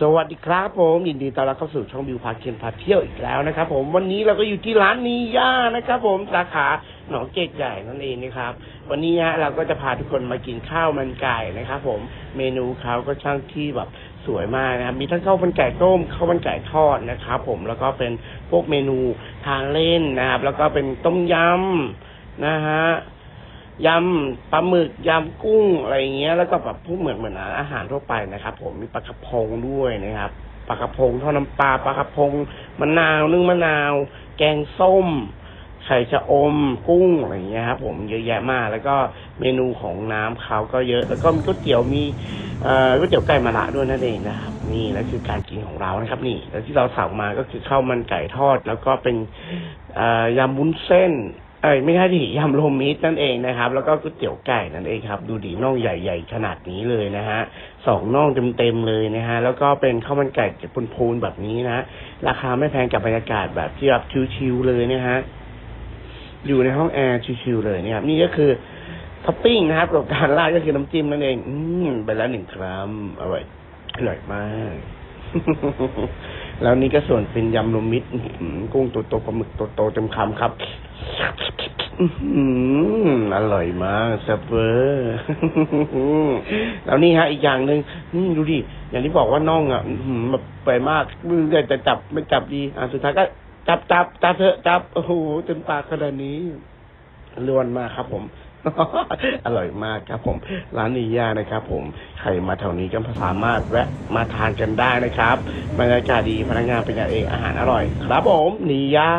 สวัสดีครับผมยินดีต้อนรับเข้าสู่ช่องบิวพาเคนพาเที่ยวอีกแล้วนะครับผมวันนี้เราก็อยู่ที่ร้านนีย่านะครับผมสาขาหนองเกกใหญ่นั่นเองนะครับ วันนี้ฮะเราก็จะพาทุกคนมากินข้าวมันไก่นะครับผมเมนูเขาก็ช่างที่แบบสวยมากนะครับมีทั้งข้าวมันไก่ต้มข้าวมันไก่ทอดนะครับผมแล้วก็เป็นพวกเมนูทานเล่นนะครับ แล้วก็เป็นต้มยำนะฮะ ยำปลาหมึกยำกุ้งอะไรเงี้ย แล้วก็แบบพวกเหมือนเหมือนอาหารทั่วไปนะครับ ผมมีปลากระพงด้วยนะครับปลากระพงทอดน้ำปลาปลากระพงมะนาวนึ่งมะนาว แกงส้ม ไข่ชะอมกุ้งอะไรเงี้ยครับผมเยอะแยะมาก แล้วก็เมนูของน้ำเขาก็เยอะ แล้วก็มีก๋วยเตี๋ยวมีเอ่อก๋วยเตี๋ยวไก่มะระด้วยนั่นเองนะครับ นี่แล้วคือการกินของเรานะครับ นี่ แล้วที่เราสั่งมาก็คือข้าวมันไก่ทอด แล้วก็เป็นเอ่อยำวุ้นเส้น เอ้ไม่ใช่ดิยำโรวมมิตรนั่นเองนะครับ แล้วก็ก๋วยเตี๋ยวไก่นั่นเองครับ ดูดีน่องใหญ่ๆขนาดนี้เลยนะฮะสองน่องเต็มๆเลยนะฮะแล้วก็เป็นข้าวมันไก่พูนๆแบบนี้นะราคาไม่แพงกับบรรยากาศแบบที่แบบชิวๆเลยนะฮะอยู่ในห้องแอร์ชิวๆเลยเนี่ยนี่ก็คือท็อปปิ้งนะครับกับการราดก็คือน้ำจิ้มนั่นเอง อืมไปแล้วหนึ่งครั้งอร่อยอร่อยมาก แล้วนี่ก็ส่วนเป็นยำรวมมิตรกุ้งตัวโตปลาหมึกตัวโตเต็มคำครับอร่อยมากแซ่บเวอร์แล้วนี่ฮะ อีกอย่างหนึ่งนี่ดูดิ อย่างที่บอกว่าน่องอะอื้อหือแบบไปมากมือจะจับไม่จับดี อะสุดท้ายก็จับจับจับเถอะจับ โอ้โหเต็มปากขนาดนี้ล้วนมากครับผม อร่อยมากครับ ผม ร้านนีย่านะครับ ผมใครมาแถวนี้ก็สามารถแวะมาทานกันได้นะครับบรรยากาศดีพนักงานเป็นกันเองอาหารอร่อย ครับผมนีย่า